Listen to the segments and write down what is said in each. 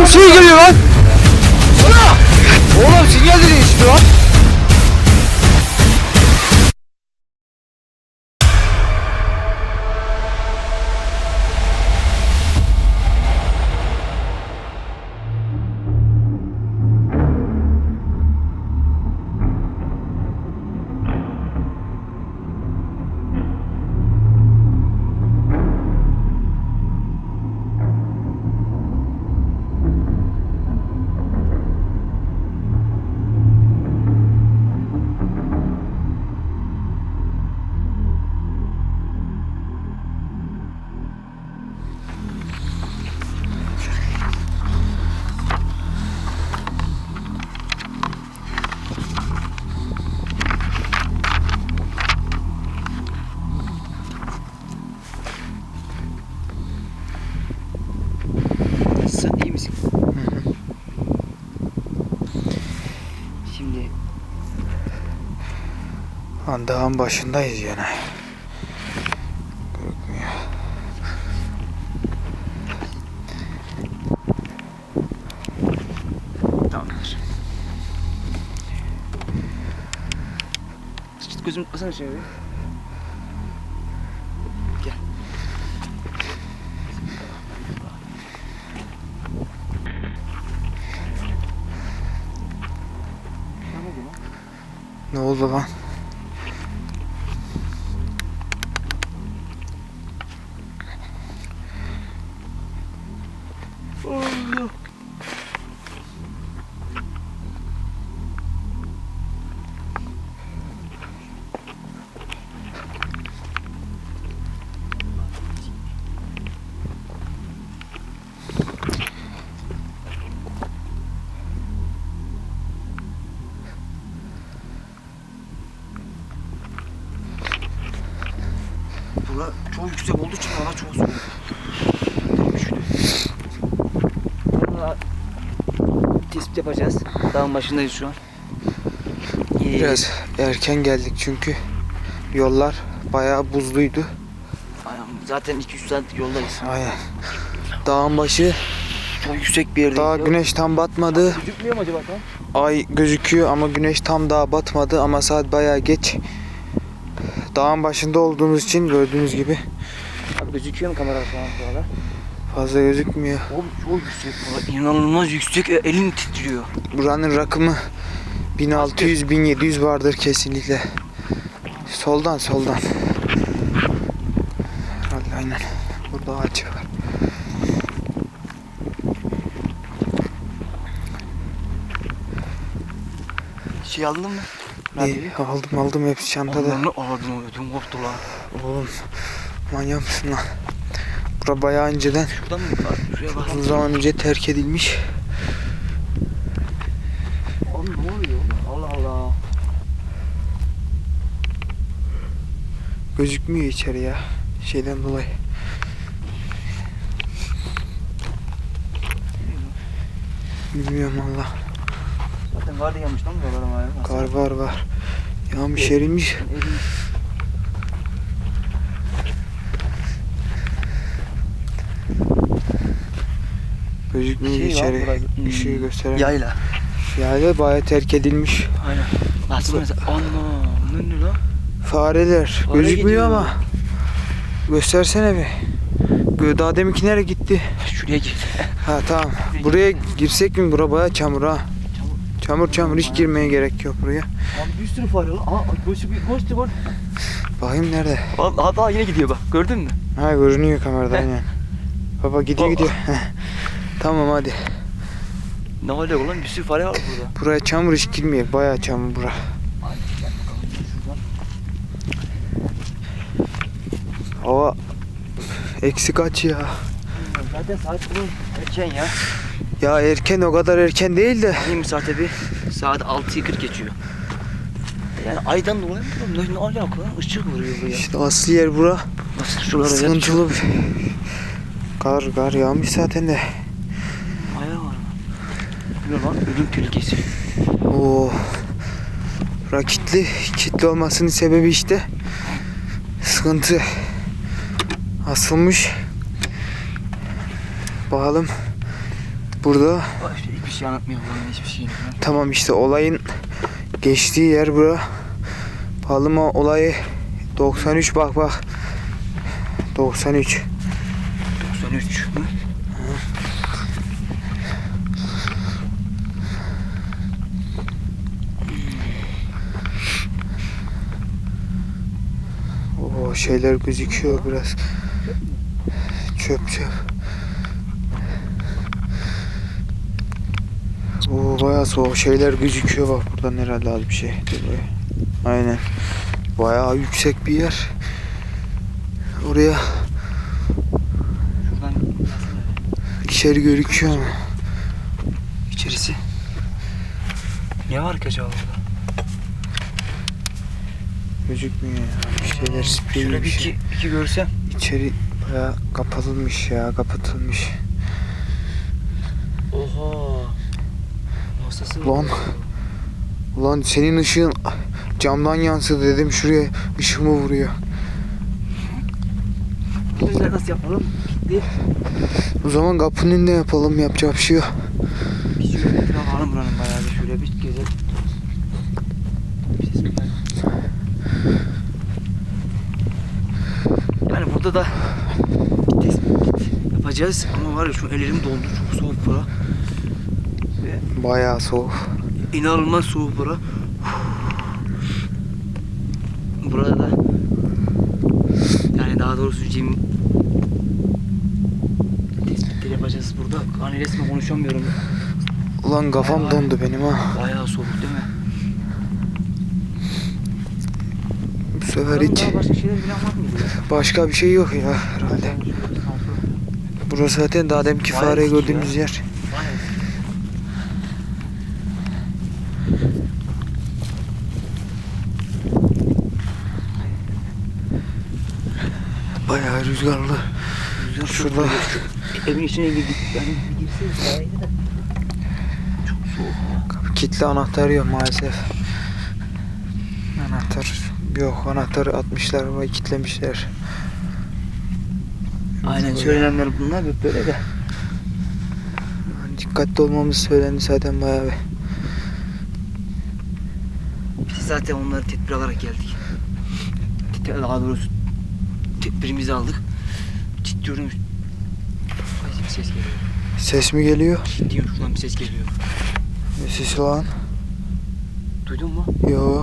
Oğlum şey geliyor lan. Sana. Oğlum sinyal de değişti lan. Sen dağın başındayız yine. Görükmüyor. tamamdır. Çıt gözüm tutmasana şöyle. Gel. Ne oldu lan? Yüksek olduğu için bana çok soğuk. Valla tespit yapacağız. Dağın başındayız şu an. Ee, Biraz erken geldik çünkü yollar bayağı buzluydu. aynen, Zaten 2-3 saat yoldayız. Aynen. Dağın başı Çok yüksek bir yerdeyiz. daha güneş tam batmadı. Gözükmüyor mu acaba tam? Ay gözüküyor ama güneş tam daha batmadı ama saat bayağı geç. Dağın başında olduğumuz için gördüğünüz gibi gözüküyor mu kamera falan buralar? fazla gözükmüyor. Oğlum çok yüksek. Valla İnanılmaz yüksek. E, Elin titriyor. Buranın rakımı 1600-1700 vardır kesinlikle. Soldan soldan. Herhalde aynen. Burada ağaç var. Şey aldın mı? İyi, aldım aldım hepsi çantada. Ananı ağladım ödüm koptu lan. Oğlum manyak mısın lan? Bura bayağı önceden uzun zaman önce terk edilmiş. Oğlum ne oluyor? Allah Allah. Gözükmüyor içeri ya. Şeyden dolayı. Bilmiyorum valla. Zaten kar da yağmış lan buralara? Kar var var. Yağmış erimiş. Erimiş. Gözükmüyor Şey var içeri. burası, hmm, Işığı gösteren. Yayla. Yayla bayağı terk edilmiş. Aynen. Nasıl mesela? Anam. Ne lan? Fareler. Fare Gözükmüyor ama. Göstersene bir. Daha deminki nereye gitti? Şuraya gir. Ha tamam. Buraya girsek mi? Bura bayağı çamur ha. Çamur. Çamur hiç girmeye gerek yok buraya. Abi bir sürü fare lan. Aa koştu bir koştu gol. Bakayım nerede? Vallahi daha yine gidiyor bak. Gördün mü? Ha görünüyor kamerada aynen. Baba gidiyor Baba. gidiyor. Tamam hadi. Ne oluyor lan? Bir sürü fare var burada. Buraya çamur hiç girmeyecek. Bayağı çamur bura. Hadi gel bakalım şuradan. Hava eksi kaç ya? Zaten saat bunun erken ya. Ya erken o kadar erken değil de. Bakayım saate bir. Saat 6'yı 40 geçiyor. Yani aydan dolayı mı? Ne, ne alaka? Işık vuruyor buraya. İşte aslı yer bura. Nasıl şuralara Sıkıntılı bir. Kar kar yağmış zaten de. Ne lan? Ölüm tehlikesi. Oo. Bura. Kilitli olmasının sebebi işte. Sıkıntı. Asılmış. Bakalım. burada. Hiçbir şey anlatmıyor bana hiçbir şey. Tamam işte olayın geçtiği yer bura. Palıma olayı 93 bak bak. 93. 93. Hı? O şeyler gözüküyor biraz. Çöp çöp. Oo bayağı soğuk şeyler gözüküyor bak buradan herhalde az bir şey. Aynen. Bayağı yüksek bir yer. Oraya Şuradan içeri gözüküyor mu? içerisi. Ne var ki acaba burada? Gözükmüyor ya. Bir şeyler Şöyle bir bir şey. iki, iki görsem. İçeri bayağı kapatılmış ya kapatılmış. Oha. Masası Lan. Ulan senin ışığın camdan yansıdı dedim şuraya ışığımı vuruyor. Güzel nasıl yapalım? Gitti. O zaman kapının önünde yapalım yapacak bir şey yok. Bir şöyle etrafı alalım buranın bayağı bir şöyle bir gezelim. Ses mi geldi? Yani burada da tespit yapacağız ama var ya şu ellerim dondu çok soğuk bura. Ve Bayağı soğuk. inanılmaz soğuk bura. Burada da yani daha doğrusu Cem tespitleri yapacağız burada. Hani resmen konuşamıyorum. Ulan kafam dondu benim ha. Bayağı soğuk değil mi? Bu sefer hiç başka bir şey yok ya herhalde. Burası zaten daha demki eski gördüğümüz yer. Bayağı rüzgarlı. Güzel Şurada Evin içine girdik. Yani girseniz. Çok soğuk. kilitli anahtar yok maalesef. Anahtar yok anahtarı atmışlar ama kilitlemişler. Aynen söylenenler bunlar hep böyle de. Dikkatli olmamız söylendi zaten bayağı bir. Biz zaten onları tedbir alarak geldik. Tedbir, daha doğrusu tedbirimizi aldık. Ciddiyorum. Ay, bir ses geliyor. Ses mi geliyor? Ciddiyim şuradan bir ses geliyor. Ne sesi lan? Duydun mu? Yo.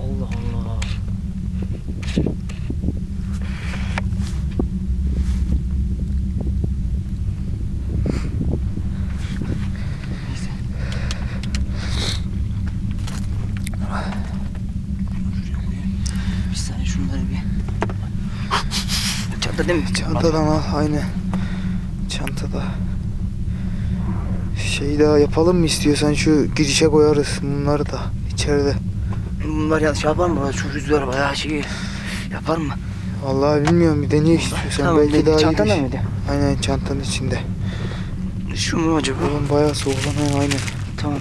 Allah Allah. Neyse. Şuraya koyayım. Bir saniye şunları bir. Çanta değil mi? Çantadan al aynen. Çantada. Şey daha yapalım mı istiyorsan şu girişe koyarız bunları da içeride. Bunlar ya şey yapar mı? Şu rüzgar bayağı şey yapar mı? Vallahi bilmiyorum bir deneye istiyorsan belki belki daha iyi. çantanda bir- mıydı? Aynen çantanın içinde. Şu mu acaba? Oğlum bayağı soğuk lan aynen. Tamam.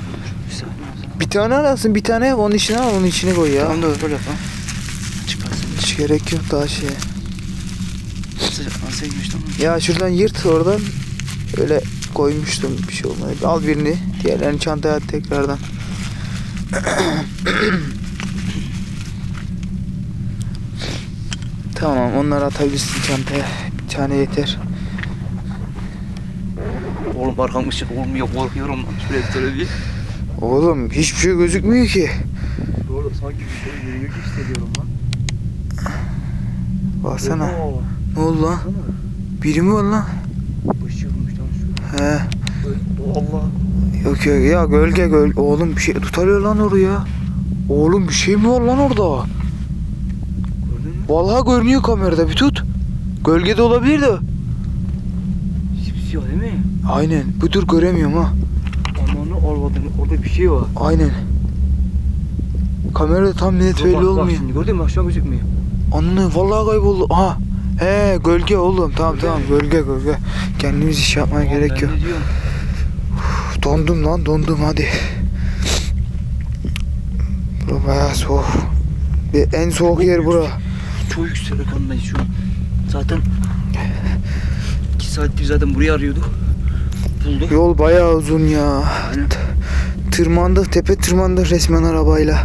Bir tane alasın bir tane onun içine al onun içine koy ya. Tamam da böyle yapalım. Çıkarsın. Hiç gerek yok daha şeye. Ya şuradan yırt oradan. Öyle koymuştum bir şey olmadı. Al birini. Diğerlerini çantaya at tekrardan. tamam onları atabilirsin çantaya. Bir tane yeter. Oğlum arkam ışık olmuyor korkuyorum lan. Şuraya şöyle bir. Oğlum hiçbir şey gözükmüyor ki. Doğru sanki bir şey yürüyor hissediyorum lan. Baksana. Oo, Ne oldu lan? Biri mi var lan? Işık olmuş lan şu. He. Allah. Yok yok ya gölge göl. Oğlum bir şey tutarıyor lan oraya. Oğlum bir şey mi var lan orada? Gördün mü? Vallahi görünüyor kamerada bir tut. Gölgede olabilir de. Sipsiyah değil mi? Aynen. Bu dur göremiyorum ha. Ananı avradını orada bir şey var. Aynen. Kamerada tam net Bak, belli bak olmuyor. şimdi gördün mü aşağı gözükmüyor. Ananı vallahi kayboldu. Aha. He gölge oğlum. Tamam Gölge tamam gölge gölge. Kendimiz iş yapmaya Oğlum, gerek yok. diyorum? Dondum lan dondum hadi. Bura bayağı soğuk. Ve en soğuk yer bura. çok yüksek rakamdayız şu an. Zaten 2 saattir zaten burayı arıyorduk. Bulduk. Yol bayağı uzun ya. Aynen. Tırmandık tepe tırmandık resmen arabayla.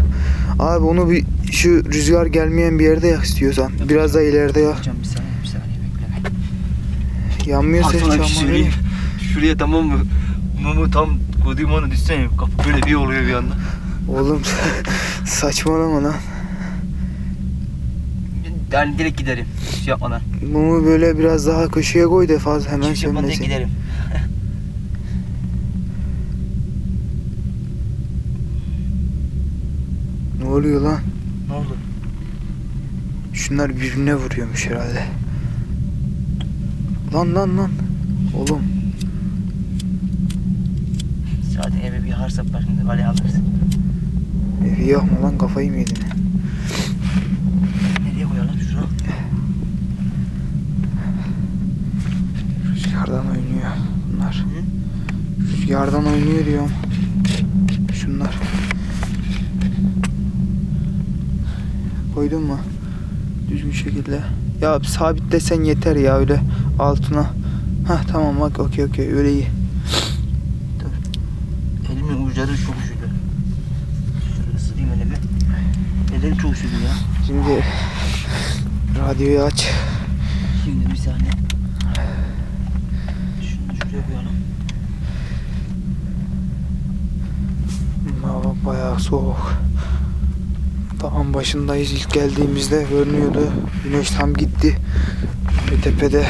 Abi onu bir şu rüzgar gelmeyen bir yerde yak istiyorsan. Biraz da ileride yak. Hocam bir saniye bir saniye bekle. Yanmıyorsa hiç Sana bir şey yanmıyor. Şuraya tamam mı? Mumu tam koduğum onu düşsene. Kapı böyle bir oluyor bir anda. Oğlum saçmalama lan. Yani direkt giderim. Hiç şey yapmadan. Mumu böyle biraz daha köşeye koy da fazla hemen Hiç sönmesin. giderim. Ne oluyor lan? Şunlar birbirine vuruyormuş herhalde. Lan lan lan. Oğlum Zaten eve bir harsa var şimdi vali alırız. evi yakma lan kafayı mı yedin? Nereye koyalım şunu? Rüzgardan oynuyor bunlar. Hı? Rüzgardan oynuyor diyorum. Şunlar. Koydun mu? Düzgün şekilde. Ya sabitlesen yeter ya öyle altına. Hah tamam bak okey okey öyle iyi. Elimin uçları çok üşüdü. Şöyle ısırayım elimi. Ellerim çok üşüdü ya. Şimdi radyoyu aç. Şimdi bir saniye. Şunu şuraya koyalım. Hava bayağı soğuk. Dağın başındayız. İlk geldiğimizde görünüyordu. Güneş tam gitti. Ve tepede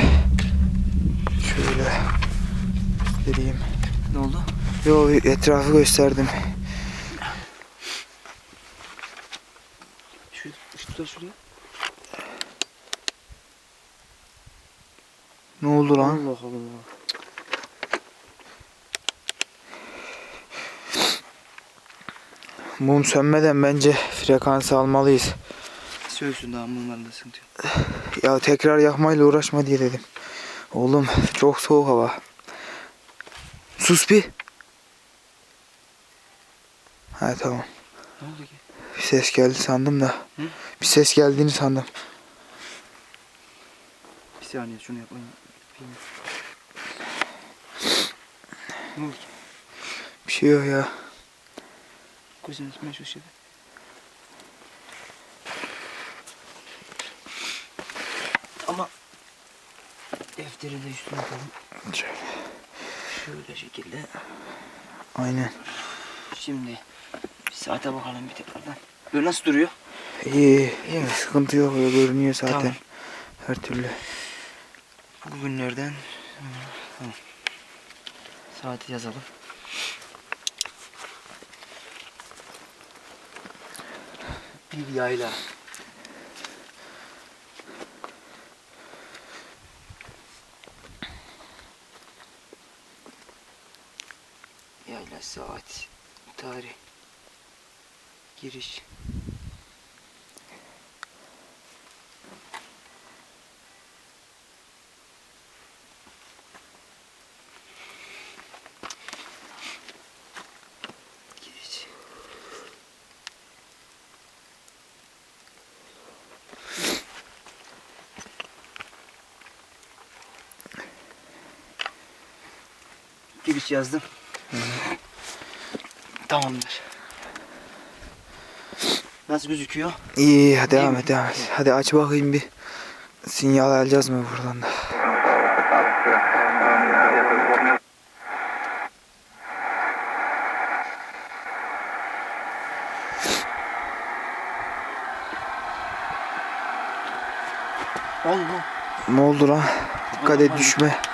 şöyle göstereyim. Ne oldu? Yo etrafı gösterdim. Şu ışık tutar şuraya. Ne oldu lan? Allah Allah. Mum sönmeden bence frekansı almalıyız. Söylsün daha mumlarında sıkıntı yok. Ya tekrar yakmayla uğraşma diye dedim. Oğlum çok soğuk hava. Sus bir. Ha tamam. Ne oldu ki? Bir ses geldi sandım da. Hı? Bir ses geldiğini sandım. Bir saniye şunu yapayım. Ne oldu? Bir şey yok ya. Tutmaya şu şeyde. Ama defteri de üstüne atalım. Şöyle şekilde. Aynen. Şimdi bir saate bakalım bir tekrardan. Böyle nasıl duruyor? İyi. İyi mi? Sıkıntı yok. Öyle görünüyor zaten. Tamam. Her türlü. Bugünlerden tamam. Saati yazalım. Bir yayla. Yayla saat tarih giriş Giriş yazdım. Tamamdır. Nasıl gözüküyor? İyi. Hadi devam et devam et. Hadi aç bakayım bir. Sinyal alacağız mı buradan da? Allah. Ne oldu lan? Dikkat et düşme.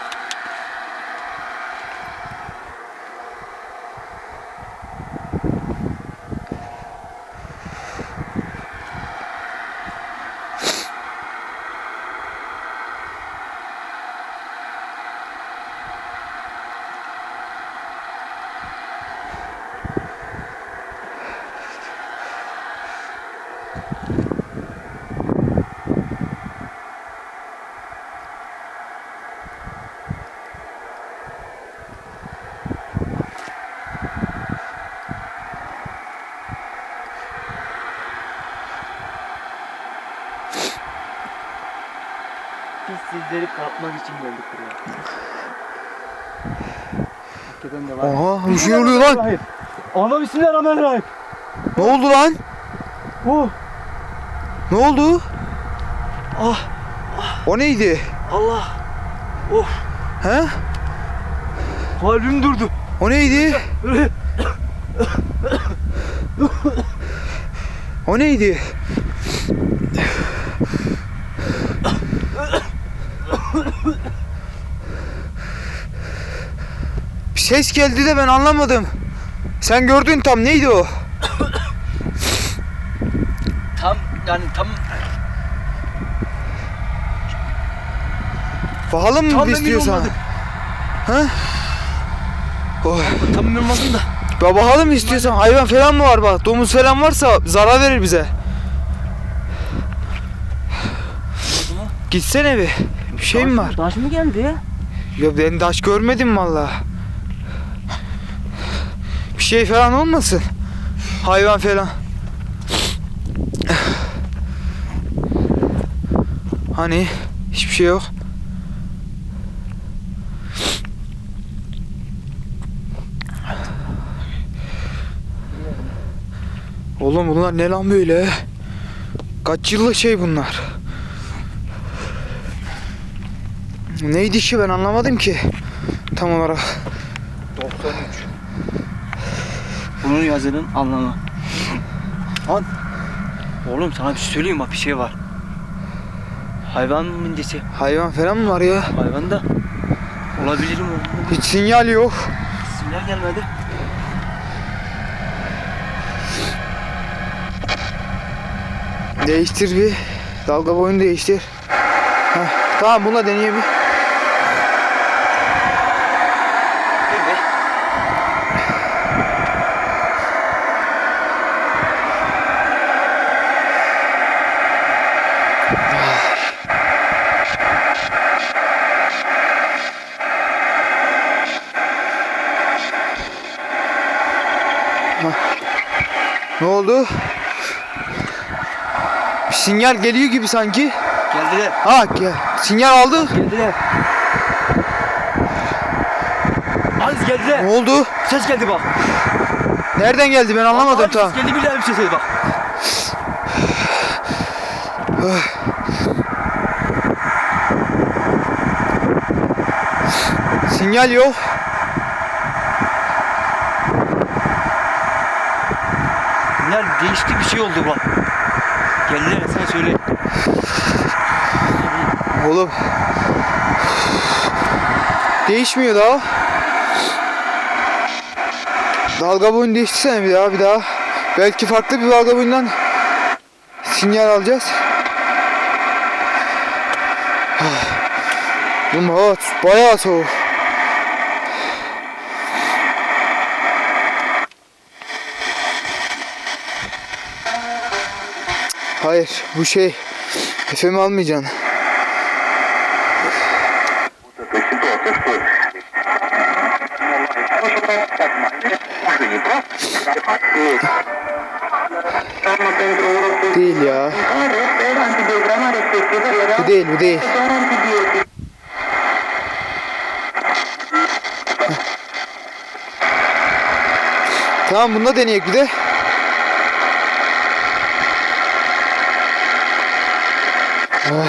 Verip kalkmak için geldik buraya. Hakikaten de var. Oha bir şey oluyor lan. Allah bismillahirrahmanirrahim. Ne oldu lan? Oh. Ne oldu? Ah. O neydi? Allah. Oh. He? Kalbim durdu. O neydi? O neydi? Ses geldi de ben anlamadım. Sen gördün tam neydi o? Tam yani tam Bakalım mı Tam istiyorsan? Ha? Oh. tam emin olmadım da. Ya bakalım istiyorsan hayvan falan mı var bak domuz falan varsa zarar verir bize. Gitsene bir. Bir şey mi var? Taş mı geldi? Ya ben taş görmedim valla. Bir şey falan olmasın. Hayvan falan. Hani hiçbir şey yok. Oğlum bunlar ne lan böyle? Kaç yıllık şey bunlar? Neydi ki ben anlamadım ki tam olarak. 93. Bunun yazının anlamı. An. Oğlum sana bir şey söyleyeyim bak bir şey var. Hayvan mündesi. Hayvan falan mı var ya? Hayvan da olabilir mi? Hiç sinyal yok. Sinyal gelmedi. Değiştir bir. Dalga boyunu değiştir. Heh, tamam bununla deneyelim. Dur be. Ne oldu? Bir sinyal geliyor gibi sanki. Geldiler. Ha gel. Sinyal aldı. Geldiler. Az geldiler. Ne oldu? Ses geldi bak. Nereden geldi ben anlamadım tam. Ses geldi billahi bir ses geldi bak. Sinyal yok. Sinyal değişti bir şey oldu bak. Geldiler sana söyle. Oğlum. Değişmiyor daha. Dalga boyunu değiştirsene bir daha bir daha. Belki farklı bir dalga boyundan sinyal alacağız. Ah. Oğlum hava bayağı soğuk. Hayır bu şey FM almayacaksın. Değil ya. Bu değil bu değil. Tamam bunda deneyek bir de. Ay.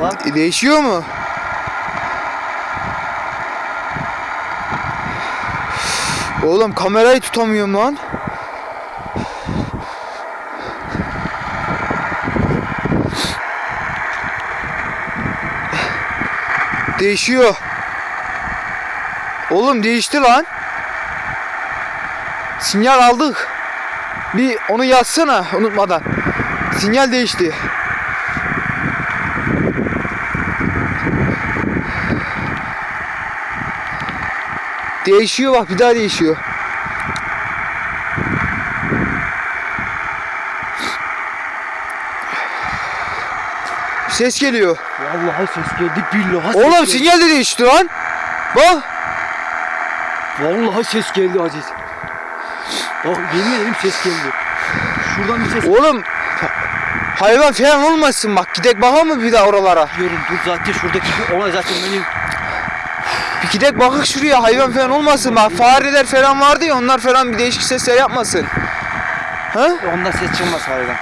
Lan E, Değişiyor mu? Oğlum kamerayı tutamıyorum lan. Değişiyor. Oğlum değişti lan. Sinyal aldık. Bir onu yazsana unutmadan. Sinyal değişti. Değişiyor bak bir daha değişiyor. Ses geliyor. vallahi ses geldi billahi ses Oğlum geldi. sinyal de değişti lan. Bak. Vallahi ses geldi Aziz. Bak yemin ederim ses geldi. Şuradan bir ses Oğlum hayvan falan olmasın bak gidek bakalım mı bir daha oralara? diyorum. Dur zaten şuradaki bir olay zaten beni Bir gidek bakık şuraya hayvan falan olmasın bak fareler falan vardı ya onlar falan bir değişik sesler yapmasın. Ha? ondan ses çıkmaz fareden.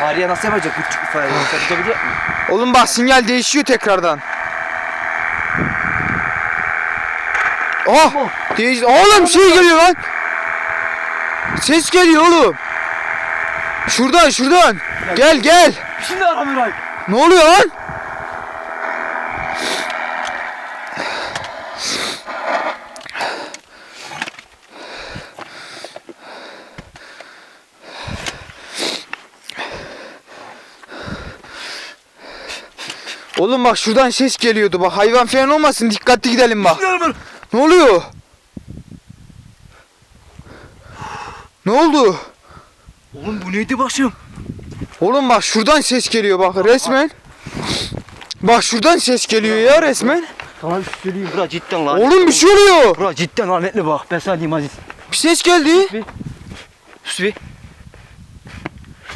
Fareye nasıl yapacak küçük bir fare? Oğlum bak sinyal değişiyor tekrardan. Oh! Değiş oğlum şey geliyor lan. Ses geliyor oğlum. Şuradan şuradan. Gel gel. Şimdi ara Miray. Ne oluyor lan? Oğlum bak şuradan ses geliyordu bak hayvan falan olmasın dikkatli gidelim bak. Ne oluyor? Ne oldu? Oğlum bu neydi başım? Oğlum bak şuradan ses geliyor bak resmen. Bak şuradan ses geliyor ya resmen. Sana bir söyleyeyim bura cidden lanetli. Oğlum bir şey oluyor. Bura cidden lanetli bak. Ben sana diyeyim Aziz. Bir ses geldi. Sus bir.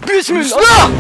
Bismillah. Bismillah.